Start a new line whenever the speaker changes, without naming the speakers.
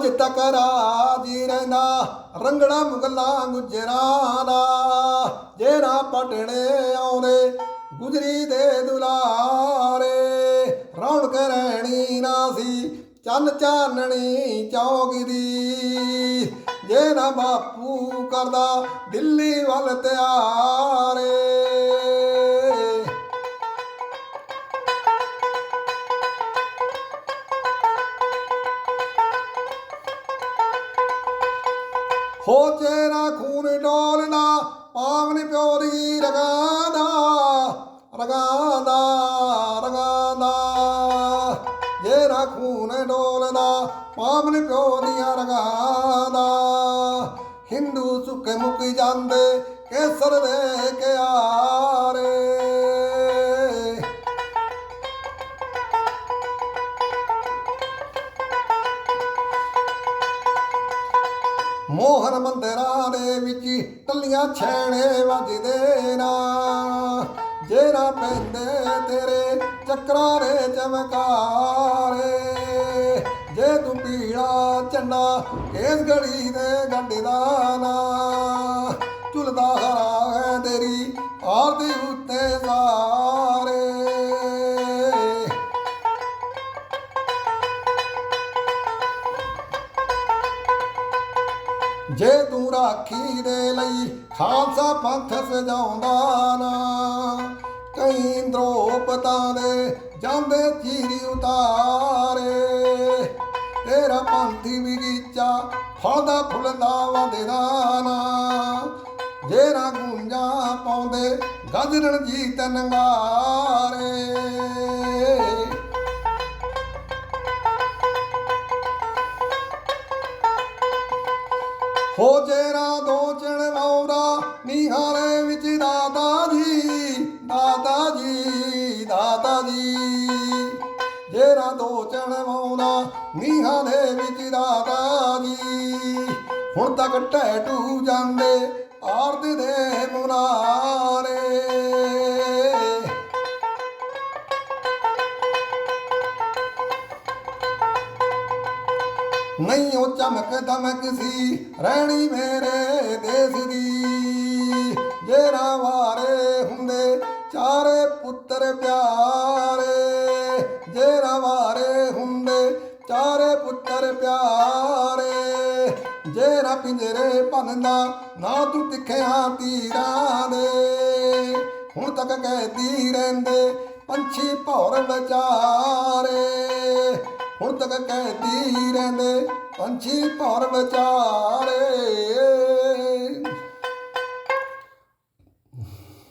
ਅੱਜ ਤੱਕ ਰਾਜੀ ਰਹਿੰਦਾ, ਰੰਗੜਾ ਮੁਗਲਾਂ ਗੁਜਰਾਂ ਦਾ। ਜਿਹੜਾ ਪਟਣੇ ਆਉਂਦੇ, ਗੁਜਰੀ ਦੇ ਦੁਲਾਰੇ। ਰੌਣਕ ਰਹਿਣੀ ਨਾ ਸੀ, ਚੰਨ ਚਾਨਣੀ ਚੌਕ ਦੀ। ਜੇ ਨਾ ਬਾਪੂ ਕਰਦਾ, ਦਿੱਲੀ ਵੱਲ ਤਿਆਰੇ। ਹੋ ਚੇਰਾ ਖੂਨ ਡੋਲਦਾ ਪਾਵਨ ਪਿਓ ਦੀ ਰਗਾਦਾ ਰਗਾਦਾ ਰਗਾਦਾ ਜੇਰਾ ਖੂਨ ਡੋਲਦਾ ਪਾਵਨ ਪਿਓ ਦੀਆਂ ਰਗਾਦਾ ਹਿੰਦੂ ਸੁੱਕੇ ਮੁੱਕ ਜਾਂਦੇ, ਕੇਸਰ ਦੇ ਮੋਹਨ ਮੰਦਰਾਂ ਦੇ ਵਿੱਚ ਟੱਲੀਆਂ ਛੈਣੇ ਵੱਜਦੇ ਨਾ। ਜਿਹੜਾ ਪੈਂਦੇ ਤੇਰੇ ਚੱਕਰਾਂ ਦੇ ਚਮਕਾਰੇ। ਜੇ ਤੂੰ ਪੀਲਾ ਝੰਡਾ ਇਸ ਗੜੀ ਦੇ ਗੰਢੇ ਦਾ ਨਾ। ਝੁਲਦਾ ਹਰਾ ਤੇਰੀ ਆਰਤੀ ਉੱਤੇ ਸਾਰੇ। ਜੇ ਤੂੰ ਰਾਖੀ ਦੇ ਲਈ ਖਾਲਸਾ ਪੰਥ ਸਜਾਉਂਦਾ ਨਾ, ਕਈ ਦ੍ਰੋਪਤਾਂ ਦੇ ਜਾਂਦੇ ਚੀਰੀ ਉਤਾਰੇ। ਤੇਰਾ ਪੰਥੀ ਬਗੀਚਾ ਫਲਦਾ ਫੁੱਲਦਾ ਵਧਦਾ ਨਾ ਜੇ ਨਾ ਪਾਉਂਦੇ ਗਜਰਣ ਜੀਤ ਨੰਗਾਰੇ ਹੋ ਜੇਰਾ ਦੋ ਚਣ ਮੌਰਾ ਨਿਹਾਰੇ ਵਿੱਚ ਦਾਦਾ ਜੀ ਦਾਦਾ ਜੀ ਦਾਦਾ ਜੀ। ਜੇਰਾ ਦੋ ਚਣ ਮੌਰਾ ਨਿਹਾਰੇ ਵਿੱਚ ਦਾਦਾ ਜੀ। ਹੁਣ ਤੱਕ ਟੈਟੂ ਜਾਂਦੇ ਆਰਦ ਦੇ ਮੁਨਾਰੇ ਨਹੀਂ ਉਹ ਚਮਕ ਦਮਕ ਸੀ, ਰਹਿਣੀ ਮੇਰੇ ਦੇਸ ਦੀ। ਜੇਰਾ ਵਾਰੇ ਹੁੰਦੇ ਚਾਰੇ ਪੁੱਤਰ ਪਿਆਰੇ ਜੇਰਾ ਵਾਰੇ ਹੁੰਦੇ ਚਾਰੇ ਪੁੱਤਰ ਪਿਆਰੇ ਜੇਰਾ ਪਿੰਜਰੇ ਭੰਨਦਾ ਨਾ ਤੂੰ ਤਿੱਖਿਆ ਤੀਰਾਂ ਦੇ। ਹੁਣ ਤੱਕ ਕਹਿਦੀ ਰਹਿੰਦੇ ਪੰਛੀ ਭੌਰ ਵਿਚਾਰੇ ਹੁਣ ਤੱਕ ਕਹਿਦੀ ਰਹਿੰਦੇ ਪੰਛੀ ਭੌਰ ਵਿਚਾਰੇ